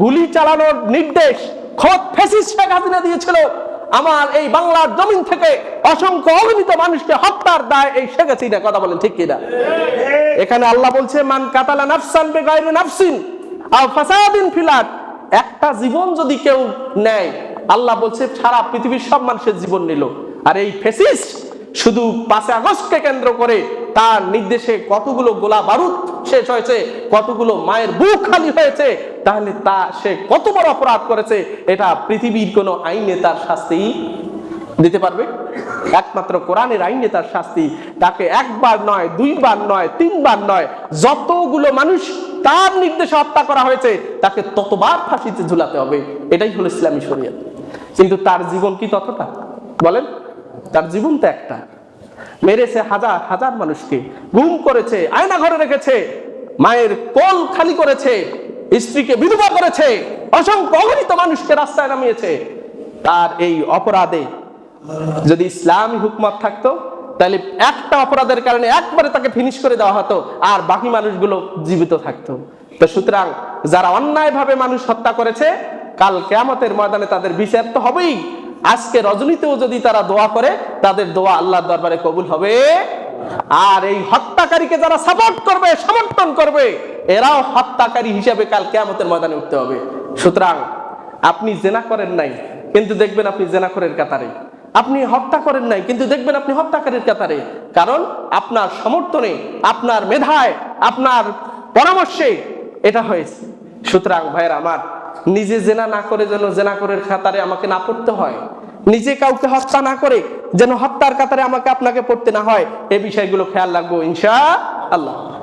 গুলি চালানোর নির্দেশ খোদ ফেসিস শেখ হাসিনা দিয়েছিল। আমার এই বাংলার জমিন থেকে অসংখ্য অগণিত মানুষকে হত্যার দায় এই শেখ হাসিনা, কথা বলেন ঠিক কিনা? এখানে আল্লাহ বলছে, মান কাতালা নাফসান বেগাইরে নাফসিন আও ফাসাদিন ফিলাত একটা জীবন যদি কেউ নেয়, আল্লাহ বলছে, সারা পৃথিবীর সব মানুষের জীবন নিল। আর এই ফেসিস শুধু পাঁচে আগস্টকে কেন্দ্র করে তার নির্দেশে কতগুলো গোলা বারুদ শেষ হয়েছে, কতগুলো মায়ের বুক খালি হয়েছে, তাহলে তা সে কত বড় অপরাধ করেছে, এটা পৃথিবীর কোনো আইনে তার শাস্তি দিতে পারবে? একমাত্র কোরআনের আইনে তার শাস্তি, তাকে একবার নয়, দুইবার নয়, তিনবার নয়, যতগুলো মানুষ তার নির্দেশে হত্যা করা হয়েছে, তাকে ততবার ফাঁসিতে ঝুলাতে হবে। এটাই হলো ইসলামী শরীয়ত। কিন্তু তার জীবন কি ততটা? বলেন, তার জীবন তো একটা। মেরেছে হাজার হাজার মানুষকে। গুম করেছে, আয়না ঘরে রেখেছে, মায়ের কোল খালি করেছে, স্ত্রীকে বিধবা করেছে, অসংখ্য অগণিত মানুষকে রাস্তায় নামিয়েছে। তার এই অপরাধে যদি ইসলামী হুকমত থাকতো, তাহলে একটা অপরাধের কারণে একবারে তাকে ফিনিশ করে দেওয়া হতো, আর বাকি মানুষগুলো জীবিত থাকতো। তো সুতরাং যারা অন্যায়ভাবে মানুষ হত্যা করেছে, কাল কেয়ামতের ময়দানে তাদের বিচার তো হবেই। আজকে রজনীতেও যদি তারা দোয়া করে, তাদের দোয়া আল্লাহর দরবারে কবুল হবে। আর এই হত্যাকারীকে যারা সাপোর্ট করবে, সমর্থন করবে, এরাও হত্যাকারী হিসেবে কাল কেয়ামতের ময়দানে উঠতে হবে। সুতরাং আপনি জেনা করেন নাই, কিন্তু দেখবেন আপনি জেনা জেনাখরের কাতারে। আপনি হত্যা করেন নাই, কিন্তু দেখবেন আপনি হত্যাকারীর কাতারে। কারণ আপনার সমর্থনে, আপনার মেধায়, আপনার পরামর্শে এটা হয়েছে। সুতরাং ভাইয়ের আমার নিজে জেনা না করে যেন জেনা করে খাতারে আমাকে না পড়তে হয়। নিজে কাউকে হত্যা না করে যেন হত্যার কাতারে আমাকে আপনাকে পড়তে না হয়। এই বিষয়গুলো খেয়াল রাখব ইনশা আল্লাহ।